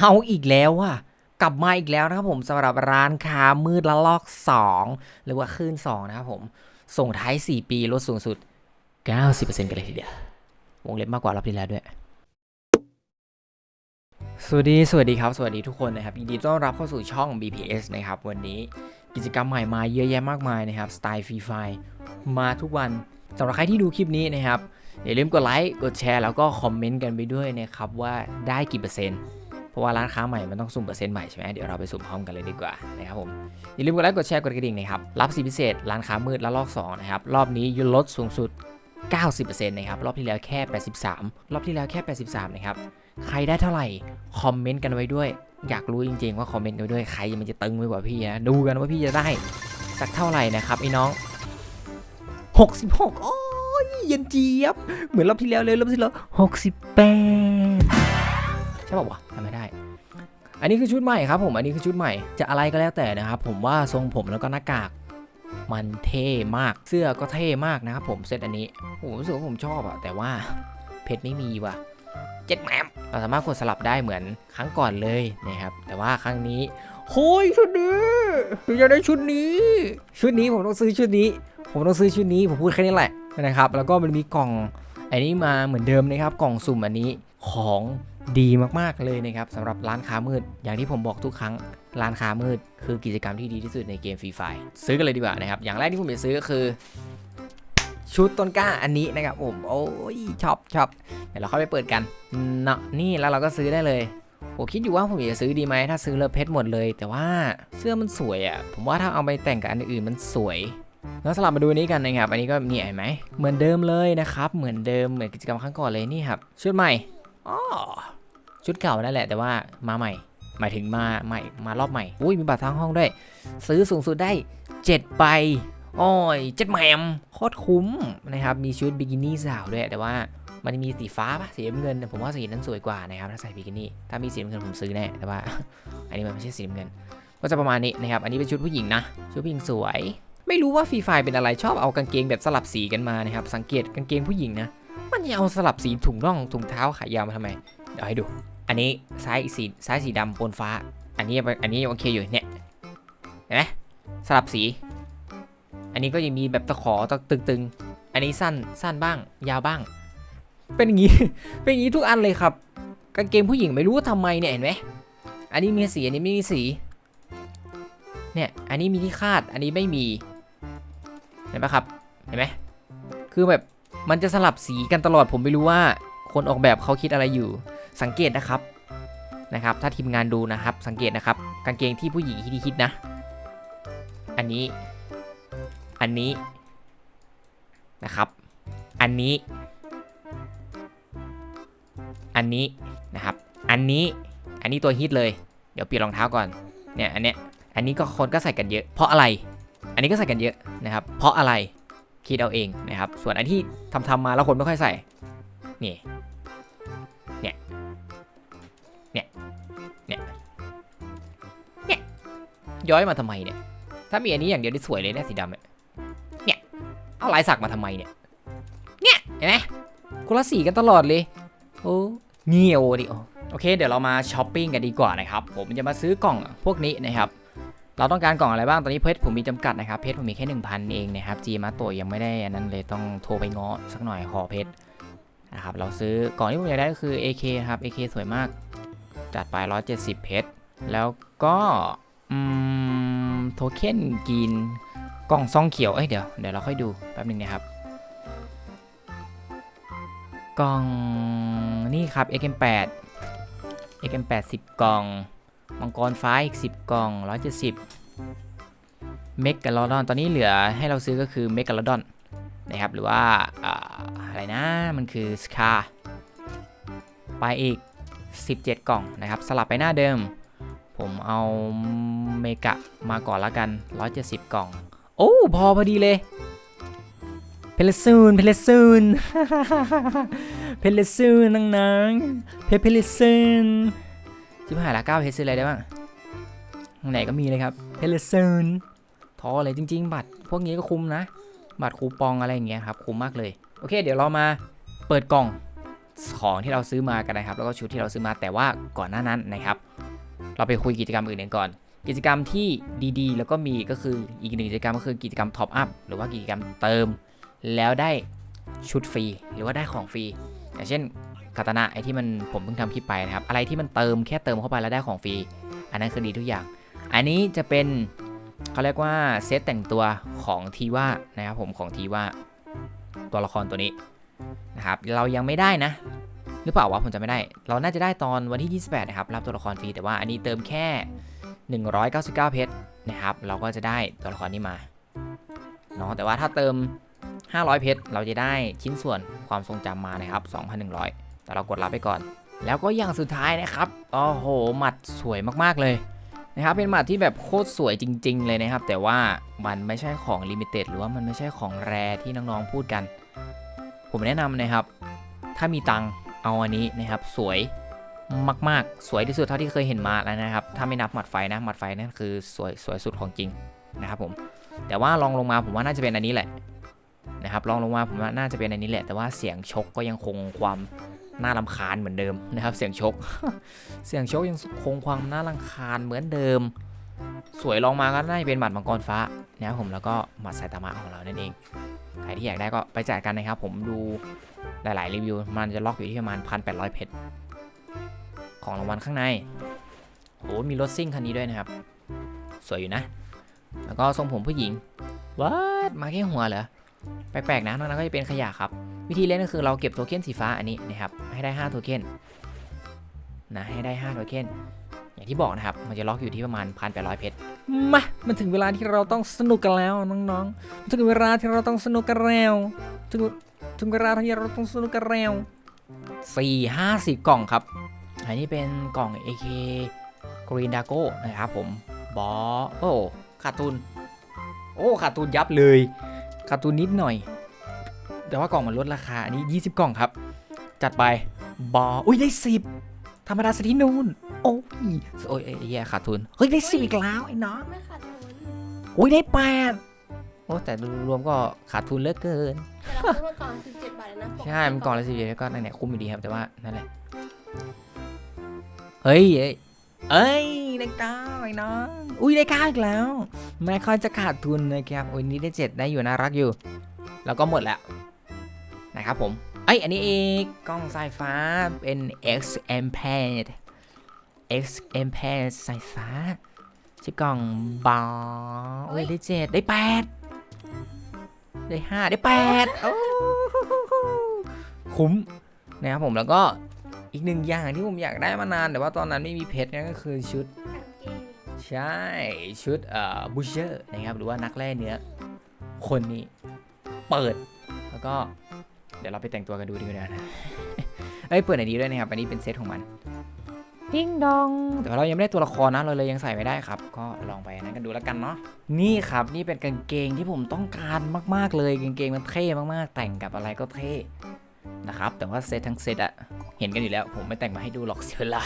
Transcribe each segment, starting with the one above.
เอาอีกแล้วว่ะกลับมาอีกแล้วนะครับผมสำหรับร้านค้ามืดละลอก 2 หรือว่าคลื่น2 นะครับผม ส่งท้าย 4 ปีลดสูงสุด 90%กันเลยทีเดียว วงเล็บมากกว่ารอบที่แล้วด้วย สวัสดีสวัสดีครับ สวัสดีทุกคนนะครับยินดีต้อนรับเข้าสู่ช่อง BPS นะครับวันนี้กิจกรรมใหม่มาเยอะแยะมากมายนะครับสไตล์ฟรีไฟมาทุกวันสำหรับใครที่ดูคลิปนี้นะครับอย่าลืมกดไลค์กดแชร์แล้วก็คอมเมนต์กันไปด้วยนะครับว่าได้กี่เปอร์เซ็นต์ ราะว่าร้านค้าใหม่มันต้องสุ่มเปอร์เซ็นต์ใหม่ใช่ไหมเดี๋ยวเราไปสุ่มพร้อมกันเลยดีกว่านะครับผมอย่าลืมกดไลค์กดแชร์กดกระดิ่งนะครับรับสิทธิพิเศษร้านค้ามืดและลอก2นะครับรอบนี้ยุลดสูงสุด 90%นะครับรอบที่แล้วแค่ 83 รอบที่แล้วแค่ 83 นะครับใครได้เท่าไหร่คอมเมนต์กันไว้ด้วย อยากรู้จริงๆว่าคอมเมนต์กันไว้ด้วยใครมันจะตึงไปกว่าพี่นะดูกันว่าพี่จะได้สักเท่าไหร่นะครับไอ้น้อง 66โอ้ยเย็นเจี๊ยบ เหมือนรอบที่แล้วเลยรอบที่แล้ว68 ใช่ป่าวะทำไม่ได้ อันนี้คือชุดใหม่ครับผม อันนี้คือชุดใหม่ จะอะไรก็แล้วแต่นะครับ ผมว่าทรงผมแล้วก็หน้ากาก มันเท่มาก เสื้อก็เท่มากนะครับผม เซตอันนี้ผมรู้สึกว่าผมชอบอะแต่ว่าเพชรไม่มีว่ะเจ็ดแหมมเราสามารถกดสลับได้เหมือนครั้งก่อนเลยนะครับ แต่ว่าครั้งนี้โฮ้ยชุดนี้ผมอยากได้ชุดนี้ ชุดนี้ผมต้องซื้อชุดนี้ ผมต้องซื้อชุดนี้ ผมพูดแค่นี้แหละนะครับ แล้วก็มันมีกล่องอันนี้มาเหมือนเดิมนะครับ กล่องสุ่มอันนี้ของ ดีมากๆเลยนะครับสำหรับร้านค้ามืด อย่างที่ผมบอกทุกครั้งร้านค้ามืด คือกิจกรรมที่ดีที่สุดในเกมฟรีไฟซื้อกันเลยดีกว่านะครับ อย่างแรกที่ผมจะซื้อก็คือ ชุดต้นกล้าอันนี้นะครับผมโอ้ยชอบชอบเดี๋ยวเราเข้าไปเปิดกันเนาะนี่แล้วเราก็ซื้อได้เลยผมคิดอยู่ว่าผมจะซื้อดีไหมถ้าซื้อแล้วเพชรหมดเลย แต่ว่าเสื้อมันสวยอะ่ะผมว่าถ้าเอาไปแต่งกับอันอื่นมันสวยแล้วสลับมาดูนี้กันนะครับ อันนี้ก็มีเห็นไหม เหมือนเดิมเลยนะครับ เหมือนเดิมเหมือนกิจกรรมครั้งก่อนเลยนี่ครับ ชุดใหม่อ๋อ ชุดเก่านั่นแหละแต่ว่ามาใหม่ หมายถึงมาใหม่มารอบใหม่ อุ้ยมีบัตรทางห้องด้วย ซื้อสูงสุดได้7ใบโอ้ยเจ็ดแหมมโคตรคุ้มนะครับ มีชุดบิกินี่สาวด้วย แต่ว่ามันมีสีฟ้าปะสีน้ำเงิน ผมว่าสีนั้นสวยกว่านะครับ ถ้าใส่บิกินี่ ถ้ามีสีน้ำเงินผมซื้อแน่ แต่ว่า อันนี้มันไม่ใช่สีน้ำเงิน ก็จะประมาณนี้นะครับ อันนี้เป็นชุดผู้หญิงนะ ชุดผู้หญิงสวย ไม่รู้ว่าฟรีไฟเป็นอะไร ชอบเอากางเกงแบบสลับสีกันมานะครับ สังเกตกางเกงผู้หญิงนะ มันจะเอาสลับสีถุงน่องถุงเท้าขายาวมาทำไม เดี๋ยวให้ดู อันนี้ซ้ายสีซ้ายสีดำปนฟ้า อันนี้อันนี้โอเคอยู่เนี่ยเห็นไหมสลับสี อันนี้ก็ยังมีแบบตะขอตะตึงๆ อันนี้สั้นสั้นบ้าง ยาวบ้าง เป็นอย่างนี้เป็นอย่างนี้ทุกอันเลยครับกางเกงผู้หญิงไม่รู้ว่าทำไมเนี่ยเห็นไหมอันนี้มีสีอันนี้ไม่มีสีเนี่ยอันนี้มีที่คาดอันนี้ไม่มีเห็นปะครับเห็นไหมคือแบบมันจะสลับสีกันตลอดผมไม่รู้ว่าคนออกแบบเขาคิดอะไรอยู่ สังเกตนะครับนะครับ ถ้าทีมงานดูนะครับ สังเกตนะครับ กางเกงที่ผู้หญิงฮิตๆนะ อันนี้ อันนี้นะครับ อันนี้ อันนี้นะครับ อันนี้ อันนี้ตัวฮิตเลย เดี๋ยวเปลี่ยนรองเท้าก่อน เนี่ย อันเนี้ย อันนี้ก็คนก็ใส่กันเยอะ เพราะอะไร อันนี้ก็ใส่กันเยอะนะครับ เพราะอะไร คิดเอาเองนะครับ ส่วนอันที่ทำทำมาแล้วคนไม่ค่อยใส่ นี่ ย้อยมาทำไมเนี่ย ถ้ามีอันนี้อย่างเดียวที่สวยเลยนะสีดำเนี่ยเนี่ยเอาลายสักมาทำไมเนี่ย เนี่ยเห็นไหมคนละสีกันตลอดเลย โอ้เงียวดิโอโอเค เดี๋ยวเรามาช้อปปิ้งกันดีกว่านะครับ ผมจะมาซื้อกล่องพวกนี้นะครับ เราต้องการกล่องอะไรบ้าง ตอนนี้เพชรผมมีจำกัดนะครับ เพชรผมมีแค่1,000 เองนะครับจีมาตัวยังไม่ได้อันนั้นเลยต้องโทรไปง้อสักหน่อยขอเพชรนะครับ เราซื้อกล่องที่ผมอยากได้ก็คือ AK ครับ AK สวยมาก จัดไป 170 เพชร แล้วก็ อืมโทเค็นกินกล่องซองเขียว เอ้ยเดี๋ยวเดี๋ยวเราค่อยดูแป๊บนึงนะครับ กล่องนี่ครับ XM8 XM8 10 กล่อง มังกรฟ้าอีก 10 กล่อง 170 เมกกาลอดอน ตอนนี้เหลือให้เราซื้อก็คือเมกกาลอดอนนะครับ หรือว่าอ่าอะไรนะ มันคือสคาไปอีก 17 กล่องนะครับ สลับไปหน้าเดิม ผมเอาเมกะมาก่อนละกัน 170 กล่อง โอ้พอพอดีเลย เพลซูนเพลซูนเพลซูนนางๆเพเพลซูนชิบหายละเก้าเพชรซื้ออะไรได้บ้างไหนก็มีเลยครับ เพลเซนทอเลยจริง ๆ บัตร พวกนี้ก็คุ้มนะ บัตรคูปองอะไรอย่างเงี้ยครับคุ้มมากเลย โอเค เดี๋ยวเรามาเปิดกล่องของที่เราซื้อมากันนะครับ แล้วก็ชุดที่เราซื้อมาแต่ว่าก่อนหน้านั้นนะครับ เราไปคุยกิจกรรมอื่นกันก่อน กิจกรรมที่ดีๆ แล้วก็มีก็คืออีกหนึ่งกิจกรรมก็คือกิจกรรมท็อปอัพหรือว่ากิจกรรมเติม แล้วได้ชุดฟรีหรือว่าได้ของฟรีอย่างเช่นคาตานะไอที่มันผมเพิ่งทำคลิปไปนะครับอะไรที่มันเติมแค่เติมเข้าไปแล้วได้ของฟรีอันนั้นคือดีทุกอย่าง อันนี้จะเป็นเขาเรียกว่าเซตแต่งตัวของทีว่านะครับผมของทีว่าตัวละครตัวนี้นะครับเรายังไม่ได้นะ หรือเปล่าวะผมจะไม่ได้ เราน่าจะได้ตอนวันที่ 28 นะครับ รับตัวละครฟรี แต่ว่าอันนี้เติมแค่ 199 เพชรนะครับ เราก็จะได้ตัวละครนี้มาเนาะแต่ว่าถ้าเติม 500 เพชรเราจะได้ชิ้นส่วนความทรงจำมานะครับ 2,100 แต่เรากดรับไปก่อน แล้วก็อย่างสุดท้ายนะครับโอ้โหหมัดสวยมากๆเลยนะครับเป็นหมัดที่แบบโคตรสวยจริง ๆ เลยนะครับ แต่ว่ามันไม่ใช่ของลิมิเต็ดหรือว่ามันไม่ใช่ของแรที่น้องๆพูดกัน ผมแนะนำนะครับ ถ้ามีตัง เอาอันนี้นะครับสวยมาก ๆ สวยที่สุดเท่าที่เคยเห็นมาแล้วนะครับ ถ้าไม่นับหมัดไฟนะหมัดไฟนั่นคือสวยสวยสุดของจริงนะครับผมแต่ว่าลองลงมาผมว่าน่าจะเป็นอันนี้แหละนะครับลองลงมาผมว่าน่าจะเป็นอันนี้แหละ แต่ว่าเสียงชกก็ยังคงความน่ารำคาญเหมือนเดิมนะครับ เสียงชก เสียงชกยังคงความน่ารำคาญเหมือนเดิม สวยลองมาก็น่าจะเป็นหมัดมังกรฟ้า นะครับผมแล้วก็หมัดไซตามะของเรานั่นเอง ใครที่อยากได้ก็ไปจัดกันนะครับ ผมดูหลาย ๆ รีวิว มันจะล็อกอยู่ที่ประมาณ 1,800 เพชรของรางวัลข้างในโอ้มีรถซิ่งคันนี้ด้วยนะครับ สวยอยู่นะ แล้วก็ทรงผมผู้หญิงวัดมาแค่หัวเหรอแปลกๆนะนอกนั้นก็จะเป็นขยะครับ วิธีเล่นก็คือเราเก็บโทเค็นสีฟ้าอันนี้นะครับให้ได้ 5 โทเค็นนะให้ได้ 5 โทเค็น อย่างที่บอกนะครับ มันจะล็อกอยู่ที่ประมาณ1,800เพชรมามันถึงเวลาที่เราต้องสนุกกันแล้วน้องๆ ถึงเวลาที่เราต้องสนุกกันแล้ว ถึงถึงเวลาที่เราต้องสนุกกันแล้วสี่ห้าสี่กล่องครับ อันนี้เป็นกล่อง AK Green Dago นะครับผม บอโอ้ขาดทุน โอ้ขาดทุนยับเลยขาดทุนนิดหน่อย แต่ว่ากล่องมันลดราคา อันนี้ 20 กล่องครับ จัดไป บอ อุ้ยได้ 10 ธรรมดาสถินูน โอ้ยโอ้ยเอ้ยแย่ขาดทุน เฮ้ยได้10อีกแล้วไอ้น้องไม่ขาดทุนอุ้ยได้แปดโอ้แต่รวมๆก็ขาดทุนเหลือเกินแต่เราซื้อมาก่อน17บาทเลยนะปติใช่มันกล่องละสิบเอ็ดก็นั่นแหละคุ้มอยู่ดีครับแต่ว่านั่นแหละเฮ้ยเอ้ยเอ้ยได้เก้าไอ้น้องอุ้ยได้เก้าอีกแล้ว ไม่ค่อยจะขาดทุนนะครับโอ้ยนี่ได้เจ็ดได้อยู่น่ารักอยู่ แล้วก็หมดแล้วนะครับผมเอ้ยอันนี้เองกล้องสายฟ้าเป็น X M p a d X M p a d สายฟ้าชื่อกล่องบอโอ้ยได้เจ็ดได้แปดได้ห้าได้แปดโอ้โหคุ้มนะครับผมแล้วก็อีกหนึ่งอย่างที่ผมอยากได้มานาน แต่ว่าตอนนั้นไม่มีเพชรนั่นก็คือชุดกางเกงใช่ชุดเอ่อบูเชอร์นะครับหรือว่านักแร่เนื้อคนนี้เปิดแล้วก็เดี๋ยวเราไปแต่งตัวกันดูดีกว่านะเอ้ยเปิดอันนี้ด้วยนะครับอันนี้เป็นเซตของมัน ดิ้งดอง แต่ว่าเรายังไม่ได้ตัวละครนะเราเลยยังใส่ไม่ได้ครับ ก็ลองไปอันนั้นกันดูแล้วกันเนาะนี่ครับนี่เป็นกางเกงที่ผมต้องการมากๆเลยกางเกงมันเท่มากๆ แต่งกับอะไรก็เท่นะครับแต่ว่าเซตทั้งเซตอะเห็นกันอยู่แล้ว ผมไม่แต่งมาให้ดูหรอกเสียเวลา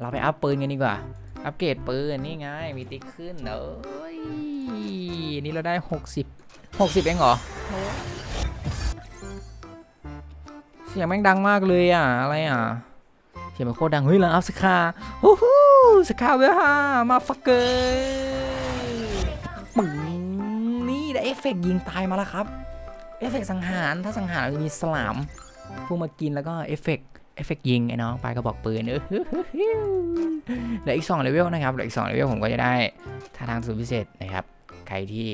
เราไปอัพปืนกันดีกว่า อัปเกรดปืนนี่ไงมีติ๊กขึ้นเอ้ยนี่เราได้ 60 60เองเหรอเสียงแม่งดังมากเลยอะอะไรอะ เสียงมันโคตรดัง เฮ้ยเราอัพสคาฮู้ฮู้สคาเวลห้ามาฟักเกอร์ปึ้งนี่ได้เอฟเฟกต์ยิงตายมาแล้วครับเอฟเฟกต์สังหารถ้าสังหารจะมีสลามพวกมากินแล้วก็เอฟเฟกต์เอฟเฟกต์ยิงไอ้น้องไปกระบอกปืนเออเหลืออีก2เลเวลนะครับเหลืออีก2เลเวลผมก็จะได้ท่าทางสูตรพิเศษนะครับ ใครที่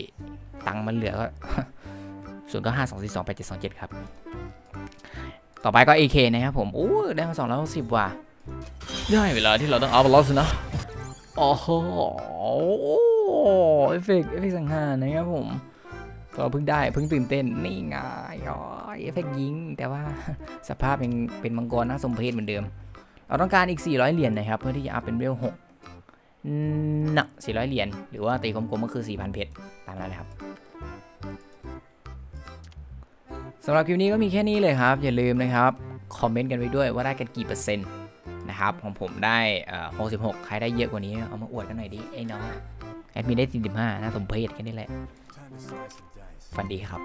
ตังค์มันเหลือก็ศูนย์ก็ห้าสองสี่สองแปดเจ็ดสองเจ็ดครับ ต่อไปก็ AK นะครับผมโอ้ได้มาสองร้อยหกสิบว่ะได้เวลาที่เราต้องเอาบอลสินะโอ้โหเอฟเฟกต์เอฟเฟกต์สังหารนะครับผม ก็เพิ่งได้เพิ่งตื่นเต้นนี่ไงอ๋อเอฟเฟกต์ยิง แต่ว่าสภาพยังเป็นมังกรน่าสมเพชเหมือนเดิม เราต้องการอีก 400 เหรียญนะครับ เพื่อที่จะอัพเป็นเวล6นะ400 เหรียญหรือว่าตีกลมๆก็คือ 4,000 เพชรตามนั้นเลยครับ สำหรับคลิปนี้ก็มีแค่นี้เลยครับ อย่าลืมนะครับ คอมเมนต์กันไว้ด้วยว่าได้กันกี่เปอร์เซ็นต์นะครับของผมได้เอ่อ66 ใครได้เยอะกว่านี้เอามาอวดกันหน่อยดิไอ้น้องแอดมินได้45น่าสมเพชกันนี่แหละ Time to slice and dice. ฝันดีครับ